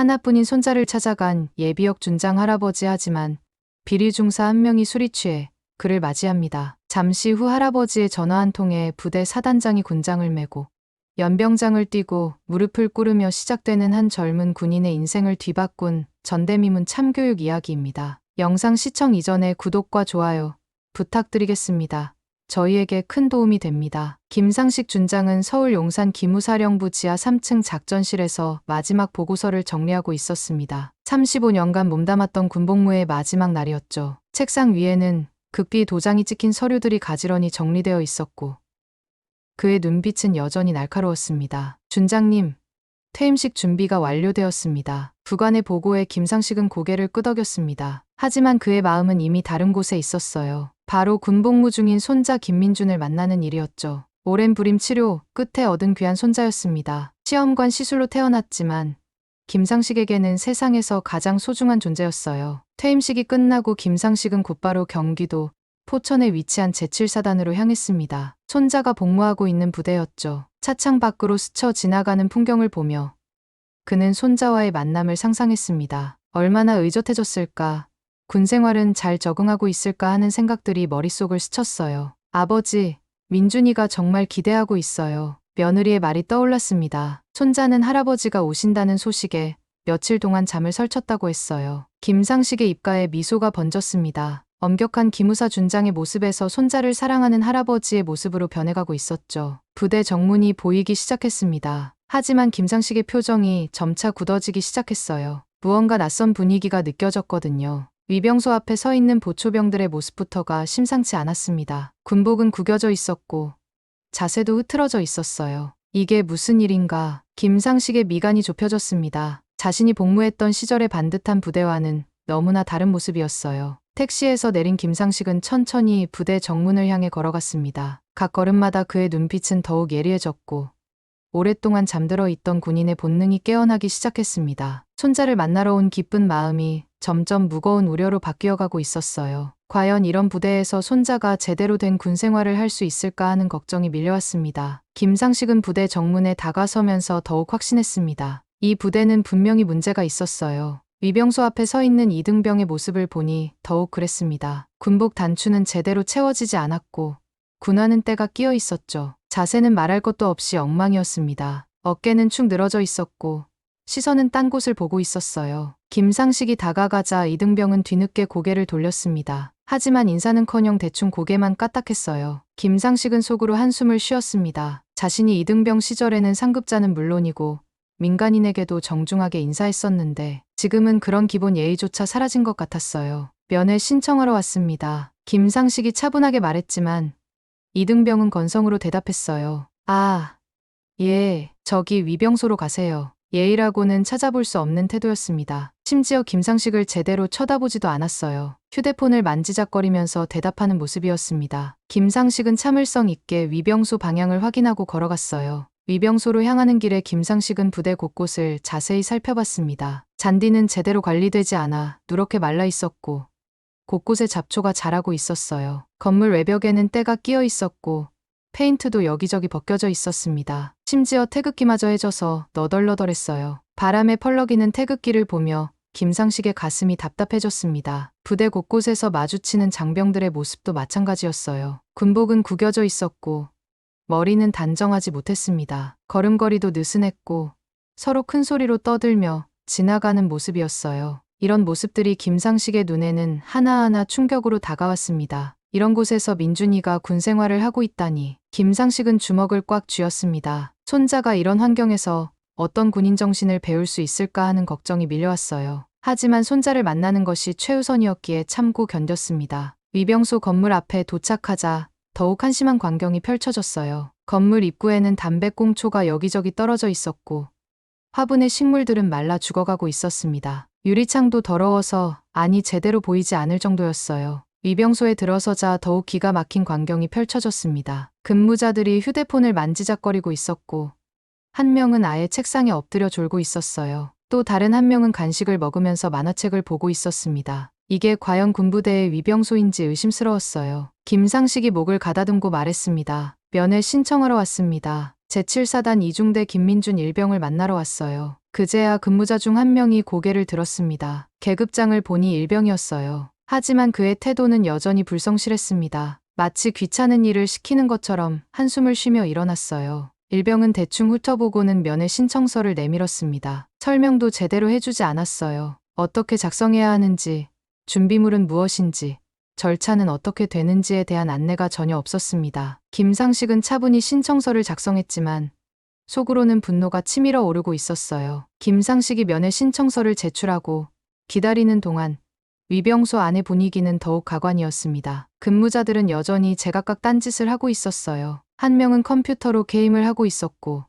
하나뿐인 손자를 찾아간 예비역 준장 할아버지 하지만 비리 중사 한 명이 술이 취해 그를 맞이합니다. 잠시 후 할아버지의 전화 한 통에 부대 사단장이 군장을 메고 연병장을 띠고 무릎을 꿇으며 시작되는 한 젊은 군인의 인생을 뒤바꾼 전대미문 참교육 이야기입니다. 영상 시청 이전에 구독과 좋아요 부탁드리겠습니다. 저희에게 큰 도움이 됩니다. 김상식 준장은 서울 용산 기무사령부 지하 3층 작전실에서 마지막 보고서를 정리하고 있었습니다. 35년간 몸담았던 군복무의 마지막 날이었죠. 책상 위에는 극비 도장이 찍힌 서류들이 가지런히 정리되어 있었고 그의 눈빛은 여전히 날카로웠습니다. 준장님, 퇴임식 준비가 완료되었습니다. 부관의 보고에 김상식은 고개를 끄덕였습니다. 하지만 그의 마음은 이미 다른 곳에 있었어요. 바로 군복무 중인 손자 김민준을 만나는 일이었죠. 오랜 불임 치료 끝에 얻은 귀한 손자였습니다. 시험관 시술로 태어났지만 김상식에게는 세상에서 가장 소중한 존재였어요. 퇴임식이 끝나고 김상식은 곧바로 경기도 포천에 위치한 제7사단으로 향했습니다. 손자가 복무하고 있는 부대였죠. 차창 밖으로 스쳐 지나가는 풍경을 보며 그는 손자와의 만남을 상상했습니다. 얼마나 의젓해졌을까, 군 생활은 잘 적응하고 있을까 하는 생각들이 머릿속을 스쳤어요. 아버지, 민준이가 정말 기대하고 있어요. 며느리의 말이 떠올랐습니다. 손자는 할아버지가 오신다는 소식에 며칠 동안 잠을 설쳤다고 했어요. 김상식의 입가에 미소가 번졌습니다. 엄격한 기무사 준장의 모습에서 손자를 사랑하는 할아버지의 모습으로 변해가고 있었죠. 부대 정문이 보이기 시작했습니다. 하지만 김상식의 표정이 점차 굳어지기 시작했어요. 무언가 낯선 분위기가 느껴졌거든요. 위병소 앞에 서 있는 보초병들의 모습부터가 심상치 않았습니다. 군복은 구겨져 있었고 자세도 흐트러져 있었어요. 이게 무슨 일인가? 김상식의 미간이 좁혀졌습니다. 자신이 복무했던 시절의 반듯한 부대와는 너무나 다른 모습이었어요. 택시에서 내린 김상식은 천천히 부대 정문을 향해 걸어갔습니다. 각 걸음마다 그의 눈빛은 더욱 예리해졌고 오랫동안 잠들어 있던 군인의 본능이 깨어나기 시작했습니다. 손자를 만나러 온 기쁜 마음이 점점 무거운 우려로 바뀌어가고 있었어요. 과연 이런 부대에서 손자가 제대로 된 군 생활을 할 수 있을까 하는 걱정이 밀려왔습니다. 김상식은 부대 정문에 다가서면서 더욱 확신했습니다. 이 부대는 분명히 문제가 있었어요. 위병소 앞에 서 있는 이등병의 모습을 보니 더욱 그랬습니다. 군복 단추는 제대로 채워지지 않았고 군화는 때가 끼어 있었죠. 자세는 말할 것도 없이 엉망이었습니다. 어깨는 축 늘어져 있었고 시선은 딴 곳을 보고 있었어요. 김상식이 다가가자 이등병은 뒤늦게 고개를 돌렸습니다. 하지만 인사는커녕 대충 고개만 까딱했어요. 김상식은 속으로 한숨을 쉬었습니다. 자신이 이등병 시절에는 상급자는 물론이고 민간인에게도 정중하게 인사했었는데 지금은 그런 기본 예의조차 사라진 것 같았어요. 면회 신청하러 왔습니다. 김상식이 차분하게 말했지만 이등병은 건성으로 대답했어요. 아, 예, 저기 위병소로 가세요. 예의라고는 찾아볼 수 없는 태도였습니다. 심지어 김상식을 제대로 쳐다보지도 않았어요. 휴대폰을 만지작거리면서 대답하는 모습이었습니다. 김상식은 참을성 있게 위병소 방향을 확인하고 걸어갔어요. 위병소로 향하는 길에 김상식은 부대 곳곳을 자세히 살펴봤습니다. 잔디는 제대로 관리되지 않아 누렇게 말라 있었고 곳곳에 잡초가 자라고 있었어요. 건물 외벽에는 때가 끼어 있었고 페인트도 여기저기 벗겨져 있었습니다. 심지어 태극기마저 해져서 너덜너덜했어요. 바람에 펄럭이는 태극기를 보며 김상식의 가슴이 답답해졌습니다. 부대 곳곳에서 마주치는 장병들의 모습도 마찬가지였어요. 군복은 구겨져 있었고 머리는 단정하지 못했습니다. 걸음걸이도 느슨했고 서로 큰 소리로 떠들며 지나가는 모습이었어요. 이런 모습들이 김상식의 눈에는 하나하나 충격으로 다가왔습니다. 이런 곳에서 민준이가 군 생활을 하고 있다니 김상식은 주먹을 꽉 쥐었습니다. 손자가 이런 환경에서 어떤 군인 정신을 배울 수 있을까 하는 걱정이 밀려왔어요. 하지만 손자를 만나는 것이 최우선이었기에 참고 견뎠습니다. 위병소 건물 앞에 도착하자 더욱 한심한 광경이 펼쳐졌어요. 건물 입구에는 담배꽁초가 여기저기 떨어져 있었고 화분의 식물들은 말라 죽어가고 있었습니다. 유리창도 더러워서 안이 제대로 보이지 않을 정도였어요. 위병소에 들어서자 더욱 기가 막힌 광경이 펼쳐졌습니다. 근무자들이 휴대폰을 만지작거리고 있었고 한 명은 아예 책상에 엎드려 졸고 있었어요. 또 다른 한 명은 간식을 먹으면서 만화책을 보고 있었습니다. 이게 과연 군부대의 위병소인지 의심스러웠어요. 김상식이 목을 가다듬고 말했습니다. 면회 신청하러 왔습니다. 제7사단 이중대 김민준 일병을 만나러 왔어요. 그제야 근무자 중 한 명이 고개를 들었습니다. 계급장을 보니 일병이었어요. 하지만 그의 태도는 여전히 불성실했습니다. 마치 귀찮은 일을 시키는 것처럼 한숨을 쉬며 일어났어요. 일병은 대충 훑어보고는 면회 신청서를 내밀었습니다. 설명도 제대로 해주지 않았어요. 어떻게 작성해야 하는지, 준비물은 무엇인지, 절차는 어떻게 되는지에 대한 안내가 전혀 없었습니다. 김상식은 차분히 신청서를 작성했지만 속으로는 분노가 치밀어 오르고 있었어요. 김상식이 면회 신청서를 제출하고 기다리는 동안 위병소 안의 분위기는 더욱 가관이었습니다. 근무자들은 여전히 제각각 딴짓을 하고 있었어요. 한 명은 컴퓨터로 게임을 하고 있었고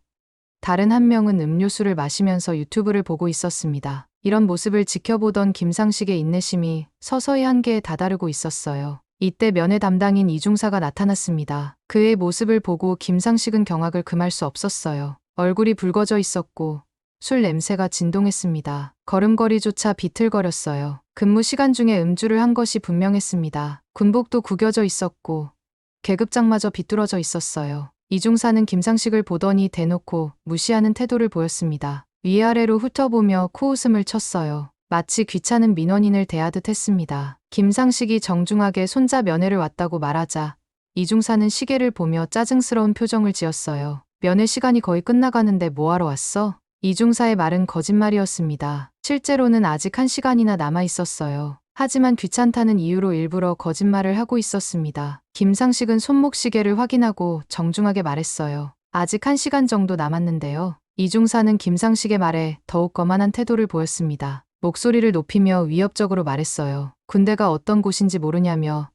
다른 한 명은 음료수를 마시면서 유튜브를 보고 있었습니다. 이런 모습을 지켜보던 김상식의 인내심이 서서히 한계에 다다르고 있었어요. 이때 면회 담당인 이중사가 나타났습니다. 그의 모습을 보고 김상식은 경악을 금할 수 없었어요. 얼굴이 붉어져 있었고 술 냄새가 진동했습니다. 걸음걸이조차 비틀거렸어요. 근무 시간 중에 음주를 한 것이 분명했습니다. 군복도 구겨져 있었고 계급장마저 비뚤어져 있었어요. 이중사는 김상식을 보더니 대놓고 무시하는 태도를 보였습니다. 위아래로 훑어보며 코웃음을 쳤어요. 마치 귀찮은 민원인을 대하듯 했습니다. 김상식이 정중하게 손자 면회를 왔다고 말하자 이중사는 시계를 보며 짜증스러운 표정을 지었어요. 면회 시간이 거의 끝나가는데 뭐하러 왔어? 이중사의 말은 거짓말이었습니다. 실제로는 아직 한 시간이나 남아 있었어요. 하지만 귀찮다는 이유로 일부러 거짓말을 하고 있었습니다. 김상식은 손목 시계를 확인하고 정중하게 말했어요. 아직 한 시간 정도 남았는데요. 이중사는 김상식의 말에 더욱 거만한 태도를 보였습니다. 목소리를 높이며 위협적으로 말했어요. 군대가 어떤 곳인지 모르냐며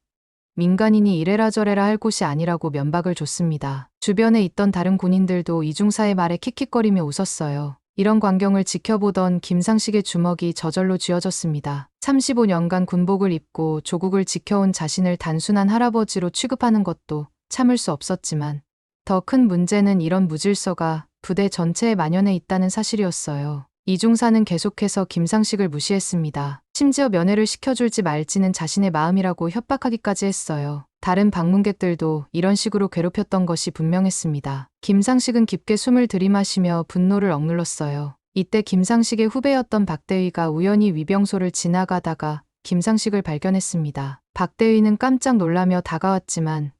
민간인이 이래라 저래라 할 곳이 아니라고 면박을 줬습니다. 주변에 있던 다른 군인들도 이중사의 말에 킥킥거리며 웃었어요. 이런 광경을 지켜보던 김상식의 주먹이 저절로 쥐어졌습니다. 35년간 군복을 입고 조국을 지켜온 자신을 단순한 할아버지로 취급하는 것도 참을 수 없었지만 더 큰 문제는 이런 무질서가 부대 전체에 만연해 있다는 사실이었어요. 이중사는 계속해서 김상식을 무시했습니다. 심지어 면회를 시켜줄지 말지는 자신의 마음이라고 협박하기까지 했어요. 다른 방문객들도 이런 식으로 괴롭혔던 것이 분명했습니다. 김상식은 깊게 숨을 들이마시며 분노를 억눌렀어요. 이때 김상식의 후배였던 박대위가 우연히 위병소를 지나가다가 김상식을 발견했습니다. 박대위는 깜짝 놀라며 다가왔지만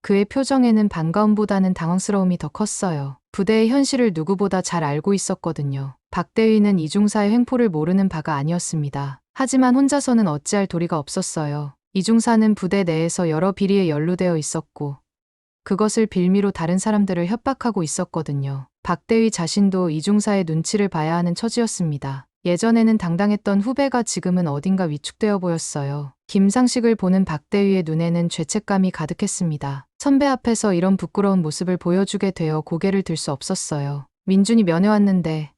그의 표정에는 반가움보다는 당황스러움이 더 컸어요. 부대의 현실을 누구보다 잘 알고 있었거든요. 박대위는 이중사의 횡포를 모르는 바가 아니었습니다. 하지만 혼자서는 어찌할 도리가 없었어요. 이중사는 부대 내에서 여러 비리에 연루되어 있었고 그것을 빌미로 다른 사람들을 협박하고 있었거든요. 박대위 자신도 이중사의 눈치를 봐야 하는 처지였습니다. 예전에는 당당했던 후배가 지금은 어딘가 위축되어 보였어요. 김상식을 보는 박대위의 눈에는 죄책감이 가득했습니다. 선배 앞에서 이런 부끄러운 모습을 보여주게 되어 고개를 들 수 없었어요. 민준이 면회 왔는데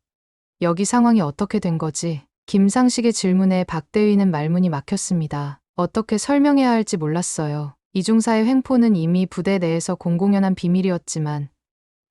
여기 상황이 어떻게 된 거지? 김상식의 질문에 박대위는 말문이 막혔습니다. 어떻게 설명해야 할지 몰랐어요. 이중사의 횡포는 이미 부대 내에서 공공연한 비밀이었지만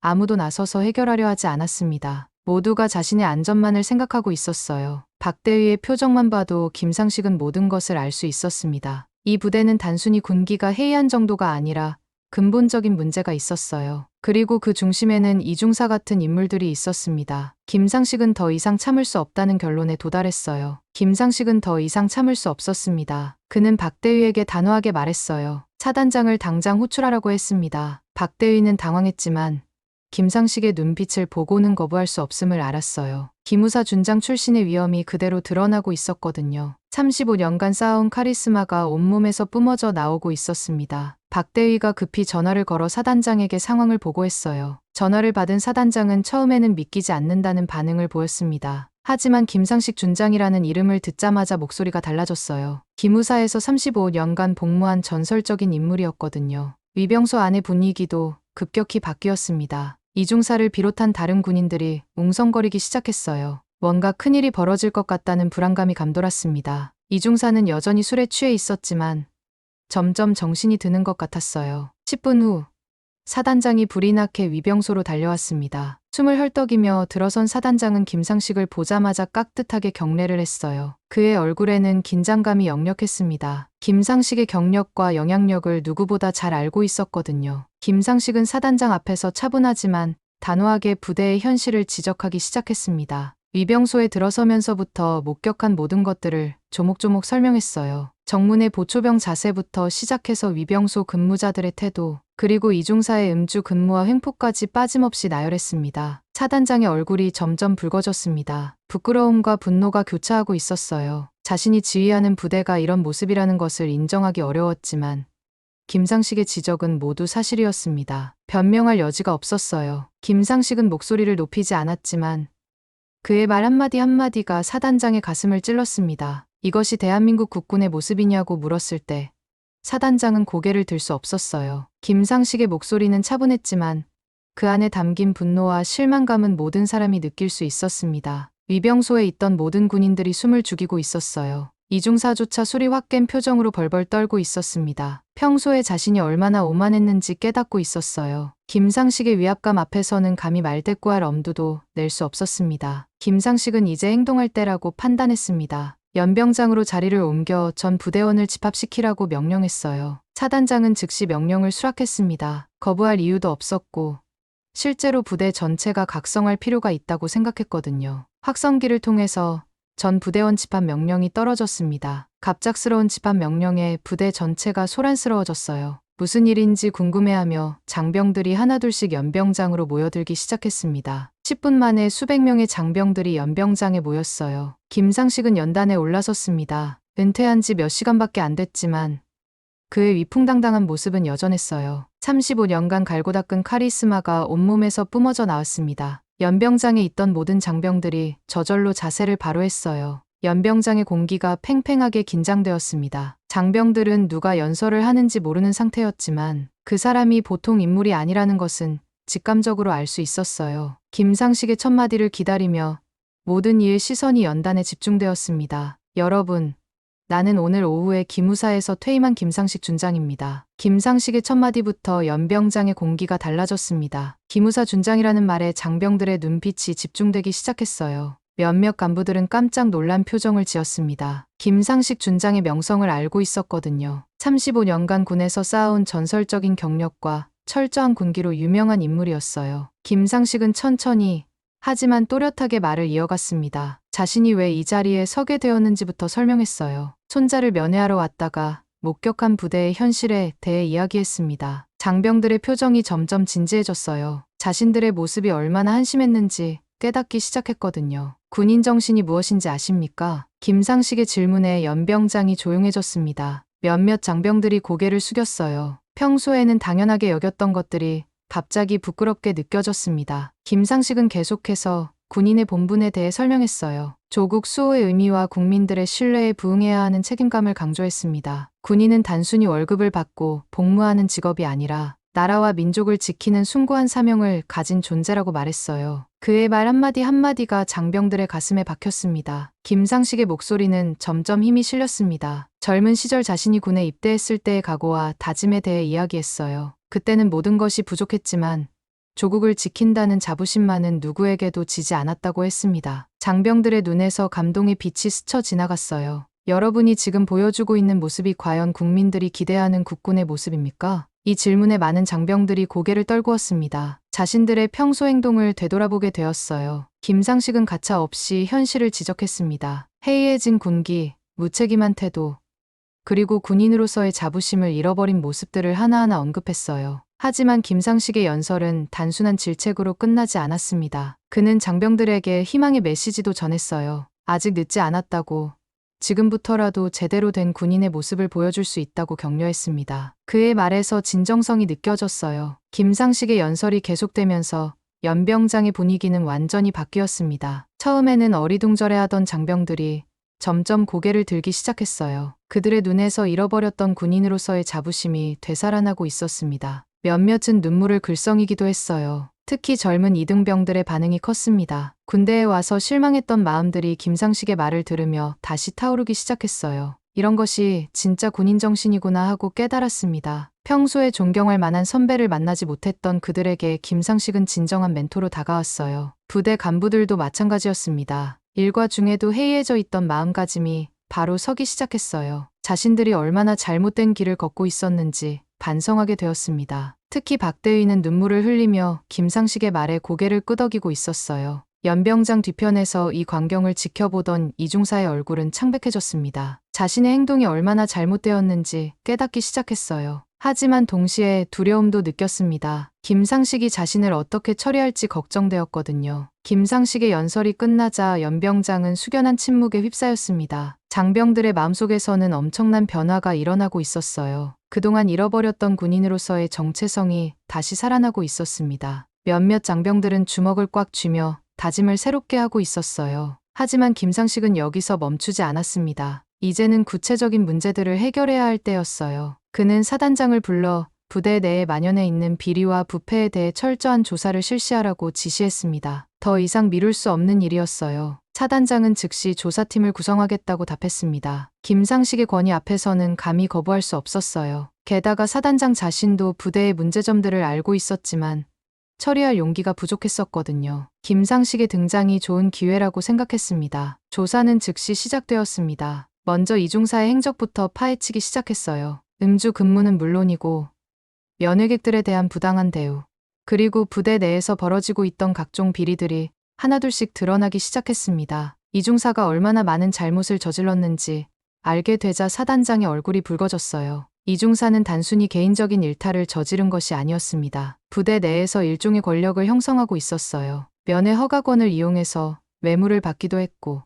아무도 나서서 해결하려 하지 않았습니다. 모두가 자신의 안전만을 생각하고 있었어요. 박대위의 표정만 봐도 김상식은 모든 것을 알 수 있었습니다. 이 부대는 단순히 군기가 해이한 정도가 아니라 근본적인 문제가 있었어요. 그리고 그 중심에는 이중사 같은 인물들이 있었습니다. 김상식은 더 이상 참을 수 없다는 결론에 도달했어요. 김상식은 더 이상 참을 수 없었습니다. 그는 박대위에게 단호하게 말했어요. 차단장을 당장 호출하라고 했습니다. 박대위는 당황했지만 김상식의 눈빛을 보고는 거부할 수 없음을 알았어요. 기무사 준장 출신의 위험이 그대로 드러나고 있었거든요. 35년간 쌓아온 카리스마가 온몸에서 뿜어져 나오고 있었습니다. 박대위가 급히 전화를 걸어 사단장에게 상황을 보고했어요. 전화를 받은 사단장은 처음에는 믿기지 않는다는 반응을 보였습니다. 하지만 김상식 준장이라는 이름을 듣자마자 목소리가 달라졌어요. 기무사에서 35년간 복무한 전설적인 인물이었거든요. 위병소 안의 분위기도 급격히 바뀌었습니다. 이중사를 비롯한 다른 군인들이 웅성거리기 시작했어요. 뭔가 큰일이 벌어질 것 같다는 불안감이 감돌았습니다. 이중사는 여전히 술에 취해 있었지만 점점 정신이 드는 것 같았어요. 10분 후 사단장이 불이 나게 위병소로 달려왔습니다. 숨을 헐떡이며 들어선 사단장은 김상식을 보자마자 깍듯하게 경례를 했어요. 그의 얼굴에는 긴장감이 역력했습니다. 김상식의 경력과 영향력을 누구보다 잘 알고 있었거든요. 김상식은 사단장 앞에서 차분하지만 단호하게 부대의 현실을 지적하기 시작했습니다. 위병소에 들어서면서부터 목격한 모든 것들을 조목조목 설명했어요. 정문의 보초병 자세부터 시작해서 위병소 근무자들의 태도, 그리고 이중사의 음주 근무와 횡포까지 빠짐없이 나열했습니다. 차단장의 얼굴이 점점 붉어졌습니다. 부끄러움과 분노가 교차하고 있었어요. 자신이 지휘하는 부대가 이런 모습이라는 것을 인정하기 어려웠지만 김상식의 지적은 모두 사실이었습니다. 변명할 여지가 없었어요. 김상식은 목소리를 높이지 않았지만 그의 말 한마디 한마디가 사단장의 가슴을 찔렀습니다. 이것이 대한민국 국군의 모습이냐고 물었을 때 사단장은 고개를 들 수 없었어요. 김상식의 목소리는 차분했지만 그 안에 담긴 분노와 실망감은 모든 사람이 느낄 수 있었습니다. 위병소에 있던 모든 군인들이 숨을 죽이고 있었어요. 이중사조차 술이 확 깬 표정으로 벌벌 떨고 있었습니다. 평소에 자신이 얼마나 오만했는지 깨닫고 있었어요. 김상식의 위압감 앞에서는 감히 말대꾸할 엄두도 낼 수 없었습니다. 김상식은 이제 행동할 때라고 판단했습니다. 연병장으로 자리를 옮겨 전 부대원을 집합시키라고 명령했어요. 차단장은 즉시 명령을 수락했습니다. 거부할 이유도 없었고 실제로 부대 전체가 각성할 필요가 있다고 생각했거든요. 확성기를 통해서 전 부대원 집합 명령이 떨어졌습니다. 갑작스러운 집합 명령에 부대 전체가 소란스러워졌어요. 무슨 일인지 궁금해하며 장병들이 하나둘씩 연병장으로 모여들기 시작했습니다. 10분 만에 수백 명의 장병들이 연병장에 모였어요. 김상식은 연단에 올라섰습니다. 은퇴한 지 몇 시간밖에 안 됐지만 그의 위풍당당한 모습은 여전했어요. 35년간 갈고 닦은 카리스마가 온몸에서 뿜어져 나왔습니다. 연병장에 있던 모든 장병들이 저절로 자세를 바로 했어요. 연병장의 공기가 팽팽하게 긴장되었습니다. 장병들은 누가 연설을 하는지 모르는 상태였지만 그 사람이 보통 인물이 아니라는 것은 직감적으로 알 수 있었어요. 김상식의 첫 마디를 기다리며 모든 이의 시선이 연단에 집중되었습니다. 여러분, 나는 오늘 오후에 기무사에서 퇴임한 김상식 준장입니다. 김상식의 첫 마디부터 연병장의 공기가 달라졌습니다. 기무사 준장이라는 말에 장병들의 눈빛이 집중되기 시작했어요. 몇몇 간부들은 깜짝 놀란 표정을 지었습니다. 김상식 준장의 명성을 알고 있었거든요. 35년간 군에서 쌓아온 전설적인 경력과 철저한 군기로 유명한 인물이었어요. 김상식은 천천히 하지만 또렷하게 말을 이어갔습니다. 자신이 왜 이 자리에 서게 되었는지부터 설명했어요. 손자를 면회하러 왔다가 목격한 부대의 현실에 대해 이야기했습니다. 장병들의 표정이 점점 진지해졌어요. 자신들의 모습이 얼마나 한심했는지 깨닫기 시작했거든요. 군인 정신이 무엇인지 아십니까? 김상식의 질문에 연병장이 조용해졌습니다. 몇몇 장병들이 고개를 숙였어요. 평소에는 당연하게 여겼던 것들이 갑자기 부끄럽게 느껴졌습니다. 김상식은 계속해서 군인의 본분에 대해 설명했어요. 조국 수호의 의미와 국민들의 신뢰에 부응해야 하는 책임감을 강조했습니다. 군인은 단순히 월급을 받고 복무하는 직업이 아니라 나라와 민족을 지키는 숭고한 사명을 가진 존재라고 말했어요. 그의 말 한마디 한마디가 장병들의 가슴에 박혔습니다. 김상식의 목소리는 점점 힘이 실렸습니다. 젊은 시절 자신이 군에 입대했을 때의 각오와 다짐에 대해 이야기했어요. 그때는 모든 것이 부족했지만 조국을 지킨다는 자부심만은 누구에게도 지지 않았다고 했습니다. 장병들의 눈에서 감동의 빛이 스쳐 지나갔어요. 여러분이 지금 보여주고 있는 모습이 과연 국민들이 기대하는 국군의 모습입니까? 이 질문에 많은 장병들이 고개를 떨구었습니다. 자신들의 평소 행동을 되돌아보게 되었어요. 김상식은 가차 없이 현실을 지적했습니다. 해이해진 군기, 무책임한 태도, 그리고 군인으로서의 자부심을 잃어버린 모습들을 하나하나 언급했어요. 하지만 김상식의 연설은 단순한 질책으로 끝나지 않았습니다. 그는 장병들에게 희망의 메시지도 전했어요. 아직 늦지 않았다고. 지금부터라도 제대로 된 군인의 모습을 보여줄 수 있다고 격려했습니다. 그의 말에서 진정성이 느껴졌어요. 김상식의 연설이 계속되면서 연병장의 분위기는 완전히 바뀌었습니다. 처음에는 어리둥절해하던 장병들이 점점 고개를 들기 시작했어요. 그들의 눈에서 잃어버렸던 군인으로서의 자부심이 되살아나고 있었습니다. 몇몇은 눈물을 글썽이기도 했어요. 특히 젊은 이등병들의 반응이 컸습니다. 군대에 와서 실망했던 마음들이 김상식의 말을 들으며 다시 타오르기 시작했어요. 이런 것이 진짜 군인 정신이구나 하고 깨달았습니다. 평소에 존경할 만한 선배를 만나지 못했던 그들에게 김상식은 진정한 멘토로 다가왔어요. 부대 간부들도 마찬가지였습니다. 일과 중에도 해이해져 있던 마음가짐이 바로 서기 시작했어요. 자신들이 얼마나 잘못된 길을 걷고 있었는지 반성하게 되었습니다. 특히 박대위는 눈물을 흘리며 김상식의 말에 고개를 끄덕이고 있었어요. 연병장 뒤편에서 이 광경을 지켜보던 이중사의 얼굴은 창백해졌습니다. 자신의 행동이 얼마나 잘못되었는지 깨닫기 시작했어요. 하지만 동시에 두려움도 느꼈습니다. 김상식이 자신을 어떻게 처리할지 걱정되었거든요. 김상식의 연설이 끝나자 연병장은 숙연한 침묵에 휩싸였습니다. 장병들의 마음속에서는 엄청난 변화가 일어나고 있었어요. 그동안 잃어버렸던 군인으로서의 정체성이 다시 살아나고 있었습니다. 몇몇 장병들은 주먹을 꽉 쥐며 다짐을 새롭게 하고 있었어요. 하지만 김상식은 여기서 멈추지 않았습니다. 이제는 구체적인 문제들을 해결해야 할 때였어요. 그는 사단장을 불러 부대 내에 만연해 있는 비리와 부패에 대해 철저한 조사를 실시하라고 지시했습니다. 더 이상 미룰 수 없는 일이었어요. 사단장은 즉시 조사팀을 구성하겠다고 답했습니다. 김상식의 권위 앞에서는 감히 거부할 수 없었어요. 게다가 사단장 자신도 부대의 문제점들을 알고 있었지만 처리할 용기가 부족했었거든요. 김상식의 등장이 좋은 기회라고 생각했습니다. 조사는 즉시 시작되었습니다. 먼저 이중사의 행적부터 파헤치기 시작했어요. 음주 근무는 물론이고 연회객들에 대한 부당한 대우, 그리고 부대 내에서 벌어지고 있던 각종 비리들이 하나둘씩 드러나기 시작했습니다. 이중사가 얼마나 많은 잘못을 저질렀는지 알게 되자 사단장의 얼굴이 붉어졌어요. 이중사는 단순히 개인적인 일탈을 저지른 것이 아니었습니다. 부대 내에서 일종의 권력을 형성하고 있었어요. 면회 허가권을 이용해서 외무를 받기도 했고,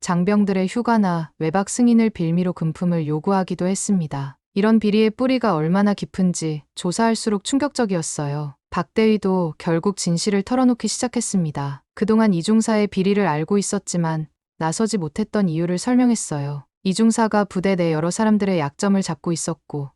장병들의 휴가나 외박 승인을 빌미로 금품을 요구하기도 했습니다. 이런 비리의 뿌리가 얼마나 깊은지 조사할수록 충격적이었어요. 박대위도 결국 진실을 털어놓기 시작했습니다. 그동안 이중사의 비리를 알고 있었지만 나서지 못했던 이유를 설명했어요. 이중사가 부대 내 여러 사람들의 약점을 잡고 있었고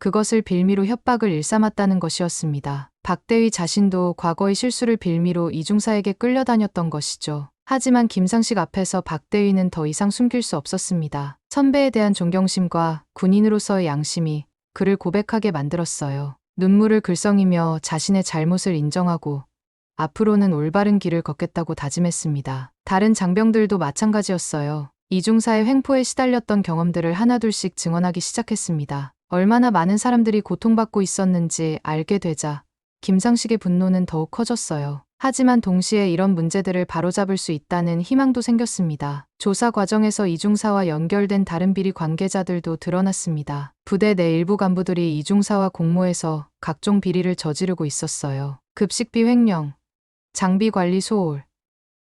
그것을 빌미로 협박을 일삼았다는 것이었습니다. 박대위 자신도 과거의 실수를 빌미로 이중사에게 끌려다녔던 것이죠. 하지만 김상식 앞에서 박대위는 더 이상 숨길 수 없었습니다. 선배에 대한 존경심과 군인으로서의 양심이 그를 고백하게 만들었어요. 눈물을 글썽이며 자신의 잘못을 인정하고 앞으로는 올바른 길을 걷겠다고 다짐했습니다. 다른 장병들도 마찬가지였어요. 이중사의 횡포에 시달렸던 경험들을 하나둘씩 증언하기 시작했습니다. 얼마나 많은 사람들이 고통받고 있었는지 알게 되자 김상식의 분노는 더욱 커졌어요. 하지만 동시에 이런 문제들을 바로잡을 수 있다는 희망도 생겼습니다. 조사 과정에서 이중사와 연결된 다른 비리 관계자들도 드러났습니다. 부대 내 일부 간부들이 이중사와 공모해서 각종 비리를 저지르고 있었어요. 급식비 횡령, 장비 관리 소홀,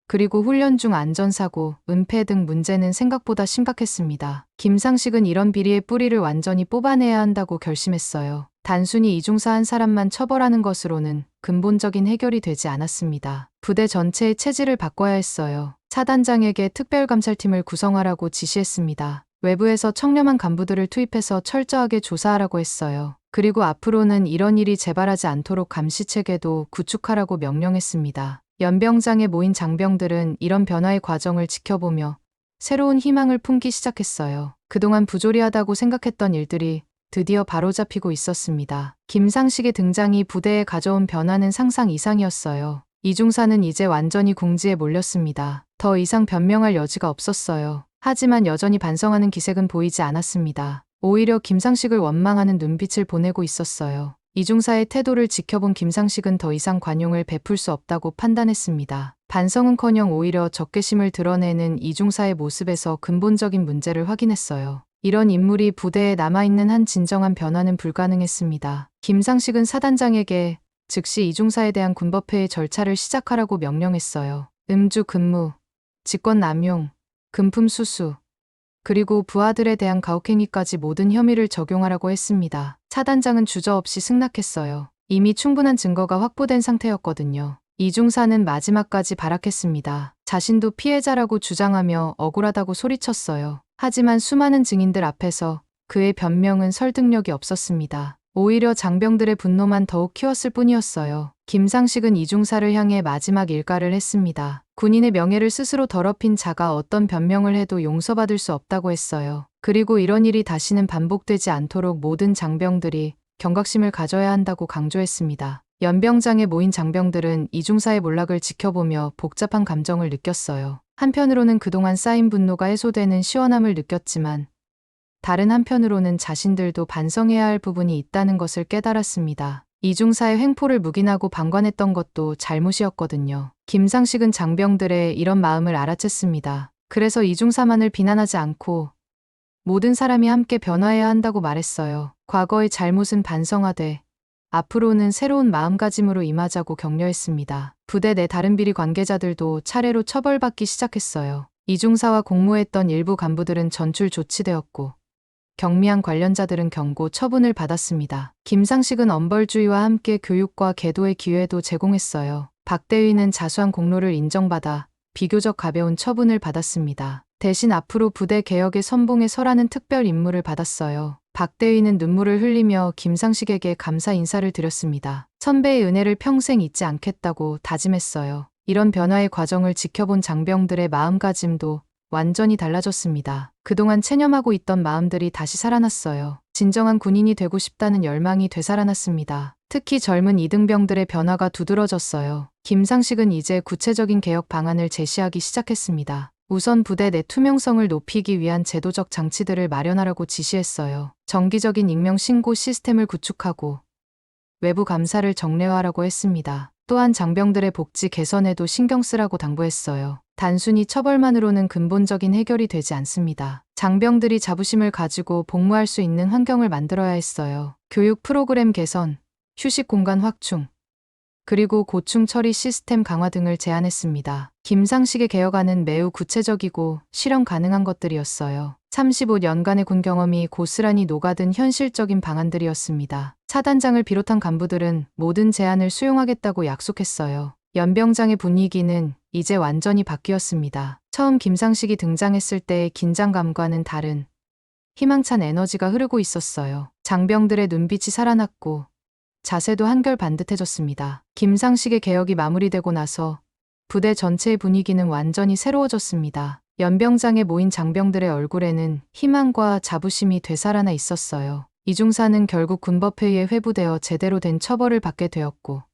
그리고 훈련 중 안전사고, 은폐 등 문제는 생각보다 심각했습니다. 김상식은 이런 비리의 뿌리를 완전히 뽑아내야 한다고 결심했어요. 단순히 이중사 한 사람만 처벌하는 것으로는 근본적인 해결이 되지 않았습니다. 부대 전체의 체질을 바꿔야 했어요. 사단장에게 특별감찰팀을 구성하라고 지시했습니다. 외부에서 청렴한 간부들을 투입해서 철저하게 조사하라고 했어요. 그리고 앞으로는 이런 일이 재발하지 않도록 감시 체계도 구축하라고 명령했습니다. 연병장에 모인 장병들은 이런 변화의 과정을 지켜보며 새로운 희망을 품기 시작했어요. 그동안 부조리하다고 생각했던 일들이 드디어 바로잡히고 있었습니다. 김상식의 등장이 부대에 가져온 변화는 상상 이상이었어요. 이중사는 이제 완전히 궁지에 몰렸습니다. 더 이상 변명할 여지가 없었어요. 하지만 여전히 반성하는 기색은 보이지 않았습니다. 오히려 김상식을 원망하는 눈빛을 보내고 있었어요. 이중사의 태도를 지켜본 김상식은 더 이상 관용을 베풀 수 없다고 판단했습니다. 반성은커녕 오히려 적개심을 드러내는 이중사의 모습에서 근본적인 문제를 확인했어요. 이런 인물이 부대에 남아있는 한 진정한 변화는 불가능했습니다. 김상식은 사단장에게 즉시 이중사에 대한 군법회의 절차를 시작하라고 명령했어요. 음주 근무, 직권 남용, 금품 수수, 그리고 부하들에 대한 가혹행위까지 모든 혐의를 적용하라고 했습니다. 사단장은 주저없이 승낙했어요. 이미 충분한 증거가 확보된 상태였거든요. 이중사는 마지막까지 발악했습니다. 자신도 피해자라고 주장하며 억울하다고 소리쳤어요. 하지만 수많은 증인들 앞에서 그의 변명은 설득력이 없었습니다. 오히려 장병들의 분노만 더욱 키웠을 뿐이었어요. 김상식은 이중사를 향해 마지막 일가를 했습니다. 군인의 명예를 스스로 더럽힌 자가 어떤 변명을 해도 용서받을 수 없다고 했어요. 그리고 이런 일이 다시는 반복되지 않도록 모든 장병들이 경각심을 가져야 한다고 강조했습니다. 연병장에 모인 장병들은 이중사의 몰락을 지켜보며 복잡한 감정을 느꼈어요. 한편으로는 그동안 쌓인 분노가 해소되는 시원함을 느꼈지만 다른 한편으로는 자신들도 반성해야 할 부분이 있다는 것을 깨달았습니다. 이중사의 횡포를 묵인하고 방관했던 것도 잘못이었거든요. 김상식은 장병들의 이런 마음을 알아챘습니다. 그래서 이중사만을 비난하지 않고 모든 사람이 함께 변화해야 한다고 말했어요. 과거의 잘못은 반성하되 앞으로는 새로운 마음가짐으로 임하자고 격려했습니다. 부대 내 다른 비리 관계자들도 차례로 처벌받기 시작했어요. 이중사와 공모했던 일부 간부들은 전출 조치되었고 경미한 관련자들은 경고 처분을 받았습니다. 김상식은 엄벌주의와 함께 교육과 계도의 기회도 제공했어요. 박대위는 자수한 공로를 인정받아 비교적 가벼운 처분을 받았습니다. 대신 앞으로 부대 개혁의 선봉에 서라는 특별 임무를 받았어요. 박대위는 눈물을 흘리며 김상식에게 감사 인사를 드렸습니다. 선배의 은혜를 평생 잊지 않겠다고 다짐했어요. 이런 변화의 과정을 지켜본 장병들의 마음가짐도 완전히 달라졌습니다. 그동안 체념하고 있던 마음들이 다시 살아났어요. 진정한 군인이 되고 싶다는 열망이 되살아났습니다. 특히 젊은 이등병들의 변화가 두드러졌어요. 김상식은 이제 구체적인 개혁 방안을 제시하기 시작했습니다. 우선 부대 내 투명성을 높이기 위한 제도적 장치들을 마련하라고 지시했어요. 정기적인 익명 신고 시스템을 구축하고 외부 감사를 정례화하라고 했습니다. 또한 장병들의 복지 개선에도 신경 쓰라고 당부했어요. 단순히 처벌만으로는 근본적인 해결이 되지 않습니다. 장병들이 자부심을 가지고 복무할 수 있는 환경을 만들어야 했어요. 교육 프로그램 개선, 휴식 공간 확충, 그리고 고충 처리 시스템 강화 등을 제안했습니다. 김상식의 개혁안은 매우 구체적이고 실현 가능한 것들이었어요. 35년간의 군 경험이 고스란히 녹아든 현실적인 방안들이었습니다. 사단장을 비롯한 간부들은 모든 제안을 수용하겠다고 약속했어요. 연병장의 분위기는 이제 완전히 바뀌었습니다. 처음 김상식이 등장했을 때의 긴장감과는 다른 희망찬 에너지가 흐르고 있었어요. 장병들의 눈빛이 살아났고 자세도 한결 반듯해졌습니다. 김상식의 개혁이 마무리되고 나서 부대 전체의 분위기는 완전히 새로워졌습니다. 연병장에 모인 장병들의 얼굴에는 희망과 자부심이 되살아나 있었어요. 이중사는 결국 군법회의에 회부되어 제대로 된 처벌을 받게 되었고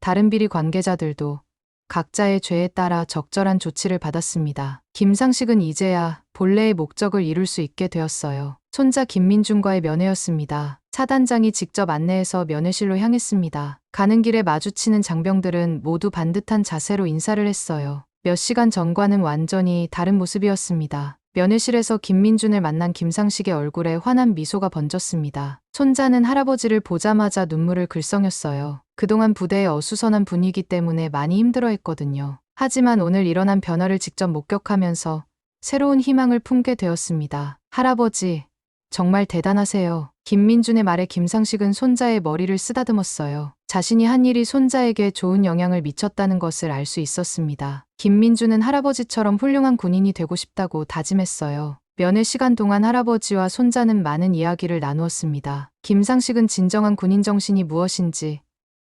다른 비리 관계자들도 각자의 죄에 따라 적절한 조치를 받았습니다. 김상식은 이제야 본래의 목적을 이룰 수 있게 되었어요. 손자 김민준과의 면회였습니다. 차단장이 직접 안내해서 면회실로 향했습니다. 가는 길에 마주치는 장병들은 모두 반듯한 자세로 인사를 했어요. 몇 시간 전과는 완전히 다른 모습이었습니다. 면회실에서 김민준을 만난 김상식의 얼굴에 환한 미소가 번졌습니다. 손자는 할아버지를 보자마자 눈물을 글썽였어요. 그동안 부대의 어수선한 분위기 때문에 많이 힘들어했거든요. 하지만 오늘 일어난 변화를 직접 목격하면서 새로운 희망을 품게 되었습니다. 할아버지, 정말 대단하세요. 김민준의 말에 김상식은 손자의 머리를 쓰다듬었어요. 자신이 한 일이 손자에게 좋은 영향을 미쳤다는 것을 알 수 있었습니다. 김민준은 할아버지처럼 훌륭한 군인이 되고 싶다고 다짐했어요. 면회 시간 동안 할아버지와 손자는 많은 이야기를 나누었습니다. 김상식은 진정한 군인 정신이 무엇인지,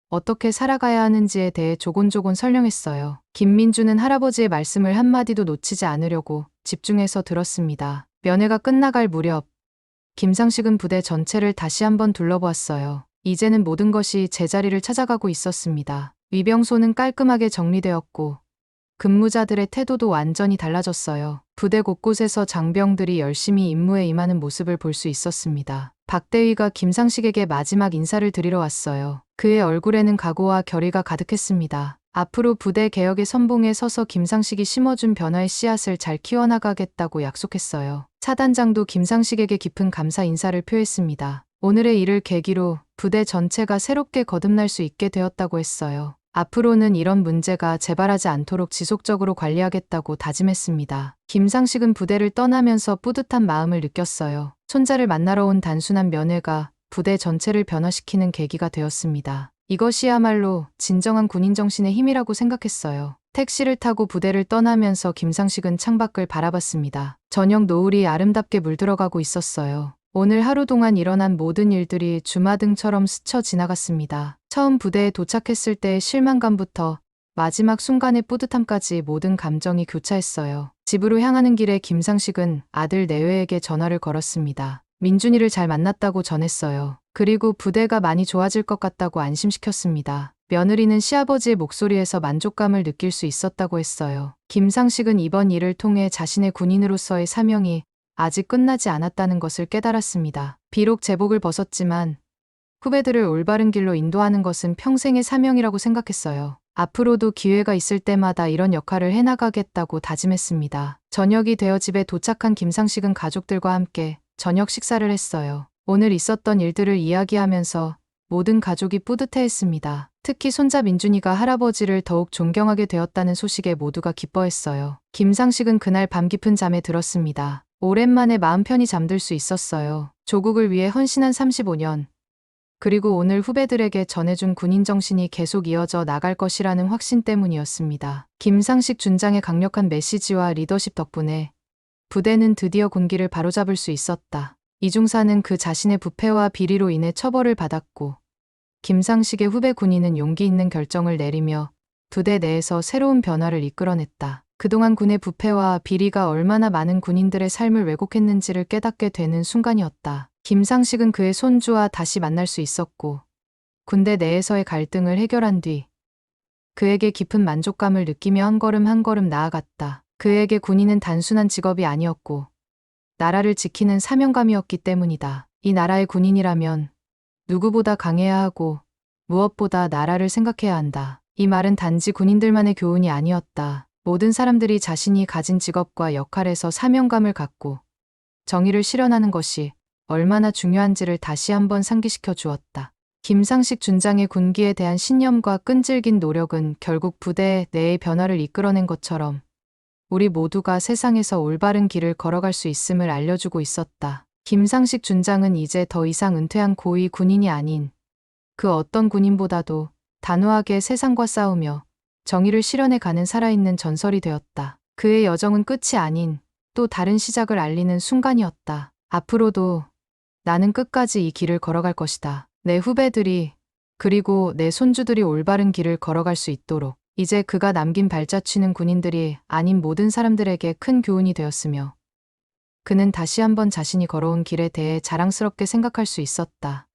어떻게 살아가야 하는지에 대해 조곤조곤 설명했어요. 김민준은 할아버지의 말씀을 한마디도 놓치지 않으려고 집중해서 들었습니다. 면회가 끝나갈 무렵, 김상식은 부대 전체를 다시 한번 둘러보았어요. 이제는 모든 것이 제자리를 찾아가고 있었습니다. 위병소는 깔끔하게 정리되었고 근무자들의 태도도 완전히 달라졌어요. 부대 곳곳에서 장병들이 열심히 임무에 임하는 모습을 볼 수 있었습니다. 박대위가 김상식에게 마지막 인사를 드리러 왔어요. 그의 얼굴에는 각오와 결의가 가득했습니다. 앞으로 부대 개혁의 선봉에 서서 김상식이 심어준 변화의 씨앗을 잘 키워나가겠다고 약속했어요. 차단장도 김상식에게 깊은 감사 인사를 표했습니다. 오늘의 일을 계기로 부대 전체가 새롭게 거듭날 수 있게 되었다고 했어요. 앞으로는 이런 문제가 재발하지 않도록 지속적으로 관리하겠다고 다짐했습니다. 김상식은 부대를 떠나면서 뿌듯한 마음을 느꼈어요. 손자를 만나러 온 단순한 면회가 부대 전체를 변화시키는 계기가 되었습니다. 이것이야말로 진정한 군인 정신의 힘이라고 생각했어요. 택시를 타고 부대를 떠나면서 김상식은 창밖을 바라봤습니다. 저녁 노을이 아름답게 물들어가고 있었어요. 오늘 하루 동안 일어난 모든 일들이 주마등처럼 스쳐 지나갔습니다. 처음 부대에 도착했을 때의 실망감부터 마지막 순간의 뿌듯함까지 모든 감정이 교차했어요. 집으로 향하는 길에 김상식은 아들 내외에게 전화를 걸었습니다. 민준이를 잘 만났다고 전했어요. 그리고 부대가 많이 좋아질 것 같다고 안심시켰습니다. 며느리는 시아버지의 목소리에서 만족감을 느낄 수 있었다고 했어요. 김상식은 이번 일을 통해 자신의 군인으로서의 사명이 아직 끝나지 않았다는 것을 깨달았습니다. 비록 제복을 벗었지만 후배들을 올바른 길로 인도하는 것은 평생의 사명이라고 생각했어요. 앞으로도 기회가 있을 때마다 이런 역할을 해나가겠다고 다짐했습니다. 저녁이 되어 집에 도착한 김상식은 가족들과 함께 저녁 식사를 했어요. 오늘 있었던 일들을 이야기하면서 모든 가족이 뿌듯해했습니다. 특히 손자 민준이가 할아버지를 더욱 존경하게 되었다는 소식에 모두가 기뻐했어요. 김상식은 그날 밤 깊은 잠에 들었습니다. 오랜만에 마음 편히 잠들 수 있었어요. 조국을 위해 헌신한 35년. 그리고 오늘 후배들에게 전해준 군인 정신이 계속 이어져 나갈 것이라는 확신 때문이었습니다. 김상식 준장의 강력한 메시지와 리더십 덕분에 부대는 드디어 군기를 바로잡을 수 있었다. 이중사는 그 자신의 부패와 비리로 인해 처벌을 받았고 김상식의 후배 군인은 용기 있는 결정을 내리며 부대 내에서 새로운 변화를 이끌어냈다. 그동안 군의 부패와 비리가 얼마나 많은 군인들의 삶을 왜곡했는지를 깨닫게 되는 순간이었다. 김상식은 그의 손주와 다시 만날 수 있었고 군대 내에서의 갈등을 해결한 뒤 그에게 깊은 만족감을 느끼며 한 걸음 한 걸음 나아갔다. 그에게 군인은 단순한 직업이 아니었고 나라를 지키는 사명감이었기 때문이다. 이 나라의 군인이라면 누구보다 강해야 하고 무엇보다 나라를 생각해야 한다. 이 말은 단지 군인들만의 교훈이 아니었다. 모든 사람들이 자신이 가진 직업과 역할에서 사명감을 갖고 정의를 실현하는 것이 얼마나 중요한지를 다시 한번 상기시켜 주었다. 김상식 준장의 군기에 대한 신념과 끈질긴 노력은 결국 부대 내의 변화를 이끌어낸 것처럼 우리 모두가 세상에서 올바른 길을 걸어갈 수 있음을 알려주고 있었다. 김상식 준장은 이제 더 이상 은퇴한 고위 군인이 아닌 그 어떤 군인보다도 단호하게 세상과 싸우며 정의를 실현해 가는 살아있는 전설이 되었다. 그의 여정은 끝이 아닌 또 다른 시작을 알리는 순간이었다. 앞으로도 나는 끝까지 이 길을 걸어갈 것이다. 내 후배들이 그리고 내 손주들이 올바른 길을 걸어갈 수 있도록 이제 그가 남긴 발자취는 군인들이 아닌 모든 사람들에게 큰 교훈이 되었으며 그는 다시 한번 자신이 걸어온 길에 대해 자랑스럽게 생각할 수 있었다.